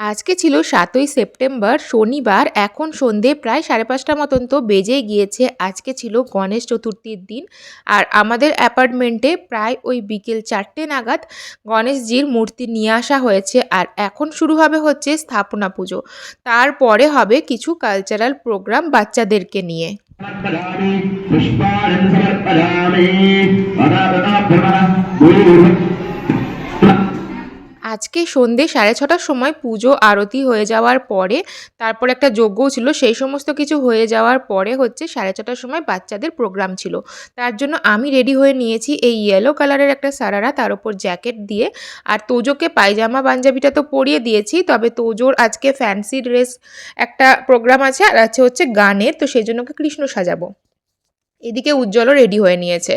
আজকে ছিল সাতই সেপ্টেম্বর, শনিবার। এখন সন্ধে প্রায় সাড়ে পাঁচটা মতন তো বেজে গিয়েছে। আজকে ছিল গণেশ চতুর্থীর দিন। আর আমাদের অ্যাপার্টমেন্টে প্রায় ওই বিকেল চারটে নাগাদ গণেশজির মূর্তি নিয়ে আসা হয়েছে। আর এখন শুরু হবে হচ্ছে স্থাপনা পুজো। তারপরে হবে কিছু কালচারাল প্রোগ্রাম বাচ্চাদেরকে নিয়ে। আজকে সন্ধে সাড়ে ছটার সময় পুজো, আরতি হয়ে যাওয়ার পরে, তারপর একটা যজ্ঞও ছিল, সেই সমস্ত কিছু হয়ে যাওয়ার পরে হচ্ছে সাড়ে ছটার সময় বাচ্চাদের প্রোগ্রাম ছিল। তার জন্য আমি রেডি হয়ে নিয়েছি এই ইয়েলো কালারের একটা সারারা, তার উপর জ্যাকেট দিয়ে। আর তোজোকে পায়জামা, পাঞ্জাবিটা তো পরিয়ে দিয়েছি, তবে তোজোর আজকে ফ্যান্সি ড্রেস একটা প্রোগ্রাম আছে, আর আছে হচ্ছে গানের, তো সেই জন্য কৃষ্ণ সাজাবো। এদিকে উজ্জ্বলও রেডি হয়ে নিয়েছে।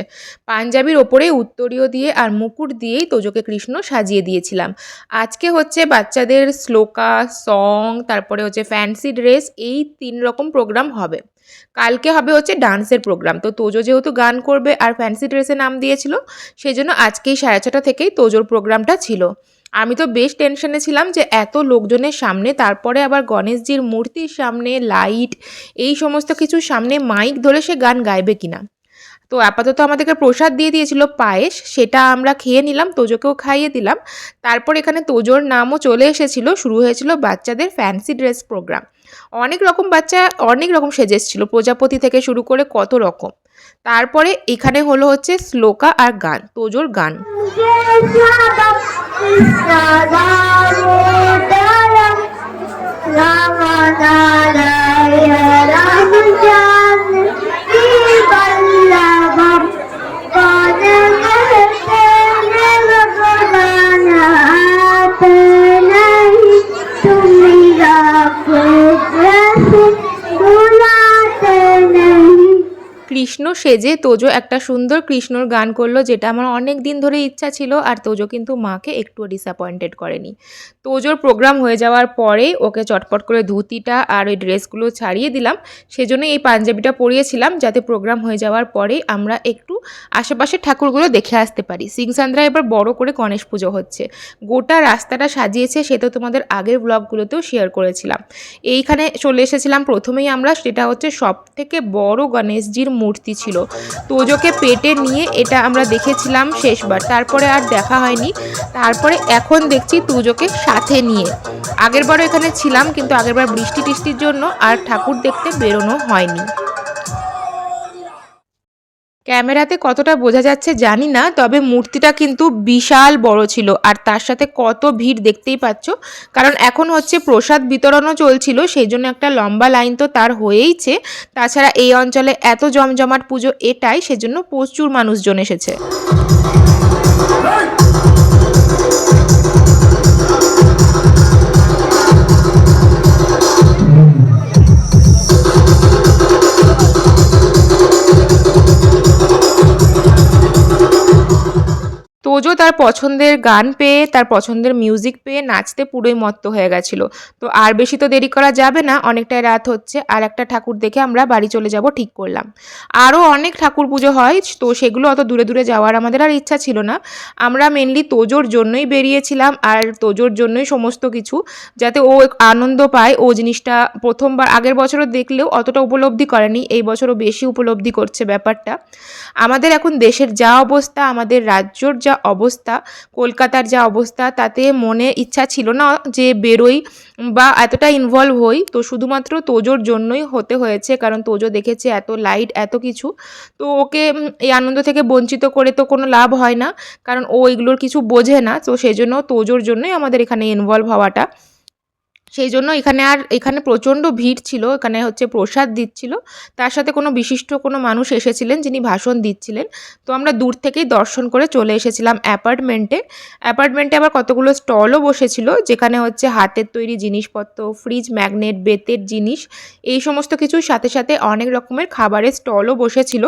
পাঞ্জাবির ওপরে উত্তরীয় দিয়ে আর মুকুট দিয়েই তোজোকে কৃষ্ণ সাজিয়ে দিয়েছিলাম। আজকে হচ্ছে বাচ্চাদের শ্লোকা সং তারপরে হচ্ছে ফ্যান্সি ড্রেস এই তিন রকম প্রোগ্রাম হবে। কালকে হবে হচ্ছে ডান্সের প্রোগ্রাম তো তোজো যেহেতু গান করবে আর ফ্যান্সি ড্রেসে নাম দিয়েছিল সেই জন্য আজকেই সাড়ে ছটা থেকেই তোজোর প্রোগ্রামটা ছিল। আমি তো বেশ টেনশনে ছিলাম যে এত লোকজনের সামনে, তারপরে আবার গণেশজির মূর্তির সামনে লাইট এই সমস্ত কিছুর সামনে মাইক ধরে সে গান গাইবে কিনা। তো আপাতত আমাদেরকে প্রসাদ দিয়ে দিয়েছিল পায়েস, সেটা আমরা খেয়ে নিলাম, তোজোকেও খাইয়ে দিলাম। তারপর এখানে তোজোর নামও চলে এসেছিল, শুরু হয়েছিল বাচ্চাদের ফ্যান্সি ড্রেস প্রোগ্রাম অনেক রকম বাচ্চা, অনেক রকম সেজে এসেছিল প্রজাপতি থেকে শুরু করে কত রকম। তারপরে এখানে হলো হচ্ছে শ্লোকা আর গান তোজোর গান কৃষ্ণ সেজে তোজো একটা সুন্দর কৃষ্ণর গান করল, যেটা আমার অনেক দিন ধরে ইচ্ছা ছিল, আর তোজো কিন্তু মাকে একটুও ডিসঅ্যাপয়েন্টেড করেনি। তোজোর প্রোগ্রাম হয়ে যাওয়ার পরেই ওকে চটপট করে ধুতিটা আর ওই ড্রেসগুলো ছাড়িয়ে দিলাম। সেজন্য এই পাঞ্জাবিটা পরিয়েছিলাম, যাতে প্রোগ্রাম হয়ে যাওয়ার পরেই আমরা একটু আশেপাশের ঠাকুরগুলো দেখে আসতে পারি। সিংসান্দ্রা এবার বড় করে গণেশ পুজো হচ্ছে। গোটা রাস্তাটা সাজিয়েছে সে তো তোমাদের আগের ব্লগগুলোতেও শেয়ার করেছিলাম। এইখানে চলে এসেছিলাম প্রথমেই আমরা, সেটা হচ্ছে সব থেকে বড় গণেশজির মূর্তি ছিল। তোজোকে পেটে নিয়ে এটা আমরা দেখেছিলাম শেষবার। তারপরে আর দেখা হয়নি। তারপরে এখন দেখছি তুজোকে সাথে নিয়ে। আগেরবারও এখানে ছিলাম, কিন্তু আগেরবার বৃষ্টি টিষ্টির জন্য আর ঠাকুর দেখতে বেরোনো হয়নি। ক্যামেরাতে কতটা বোঝা যাচ্ছে জানি না, তবে মূর্তিটা কিন্তু বিশাল বড় ছিল আর তার সাথে কত ভিড় দেখতেই পাচ্ছ। কারণ এখন হচ্ছে প্রসাদ বিতরণও চলছিল, সেই জন্য একটা লম্বা লাইন তো তার হয়েইছে। তাছাড়া এই অঞ্চলে এত জমজমাট পুজো এটাই, সেজন্য প্রচুর মানুষজন এসেছে। তোজো তার পছন্দের গান পেয়ে, তার পছন্দের মিউজিক পেয়ে নাচতে পুরোই মত্ত হয়ে গেছিল। তো আর বেশি তো দেরি করা যাবে না, অনেকটাই রাত হচ্ছে, আর একটা ঠাকুর দেখে আমরা বাড়ি চলে যাব ঠিক করলাম। আরও অনেক ঠাকুর পুজো হয়, তো সেগুলো অত দূরে দূরে যাওয়ার আমাদের আর ইচ্ছা ছিল না। আমরা মেনলি তোজোর জন্যই বেরিয়েছিলাম, আর তোজোর জন্যই সমস্ত কিছু, যাতে ও আনন্দ পায়। ও জিনিসটা প্রথমবার আগের বছরও দেখলেও অতটা উপলব্ধি করেনি, এই বছরও বেশি উপলব্ধি করছে ব্যাপারটা। আমাদের এখন দেশের যা অবস্থা, আমাদের রাজ্যর যা অবস্থা, কলকাতার যা অবস্থা, তাতে মনে ইচ্ছা ছিল না যে বেরোই বা এতটা ইনভলভ হই। তো শুধুমাত্র তোজোর জন্যই হতে হয়েছে, কারণ তোজো দেখেছে এত লাইট এত কিছু। তো ওকে এই আনন্দ থেকে বঞ্চিত করে তো কোনো লাভ হয় না, কারণ ও এগুলোর কিছু বোঝে না। তো সেই জন্য তোজোর জন্যই আমাদের এখানে ইনভলভ হওয়াটা সেই জন্য এখানে আর এখানে প্রচণ্ড ভিড় ছিল, এখানে হচ্ছে প্রসাদ দিচ্ছিল। তার সাথে কোনো বিশিষ্ট কোনো মানুষ এসেছিলেন যিনি ভাষণ দিচ্ছিলেন। তো আমরা দূর থেকেই দর্শন করে চলে এসেছিলাম অ্যাপার্টমেন্টে। অ্যাপার্টমেন্টে আবার কতগুলো স্টলও বসেছিল, যেখানে হচ্ছে হাতের তৈরি জিনিসপত্র, ফ্রিজ, ম্যাগনেট, বেতের জিনিস, এই সমস্ত কিছুর সাথে সাথে অনেক রকমের খাবারের স্টলও বসেছিল।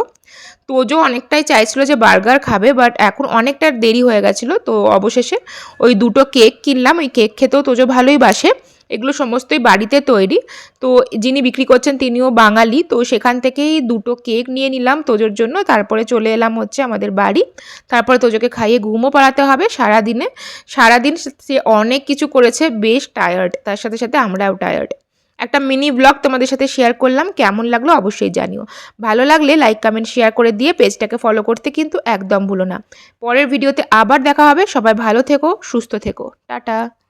তোজো অনেকটাই চাইছিল যে বার্গার খাবে, বাট এখন অনেকটা দেরি হয়ে গেছিল। তো অবশেষে ওই দুটো কেক কিনলাম, ওই কেক খেতেও তোজো ভালোই বাসে। এগুলো সমস্তই বাড়িতে তৈরি। তো যিনি বিক্রি করছেন তিনিও বাঙালি। তো সেখান থেকেই দুটো কেক নিয়ে নিলাম তোজোর জন্য। তারপরে চলে এলাম হচ্ছে আমাদের বাড়ি। তারপরে তোজোকে খাইয়ে ঘুমও পাড়াতে হবে সারাদিনে। সারাদিন সে অনেক কিছু করেছে, বেশ টায়ার্ড তার সাথে সাথে আমরাও টায়ার্ড একটা মিনি ব্লগ তোমাদের সাথে শেয়ার করলাম। কেমন লাগল অবশ্যই জানিও। ভালো লাগলে লাইক কমেন্ট শেয়ার করে দিয়ে পেজটাকে ফলো করতে কিন্তু একদম ভুলো না। পরের ভিডিওতে আবার দেখা হবে। সবাই ভালো থেকো, সুস্থ থেকো। টাটা।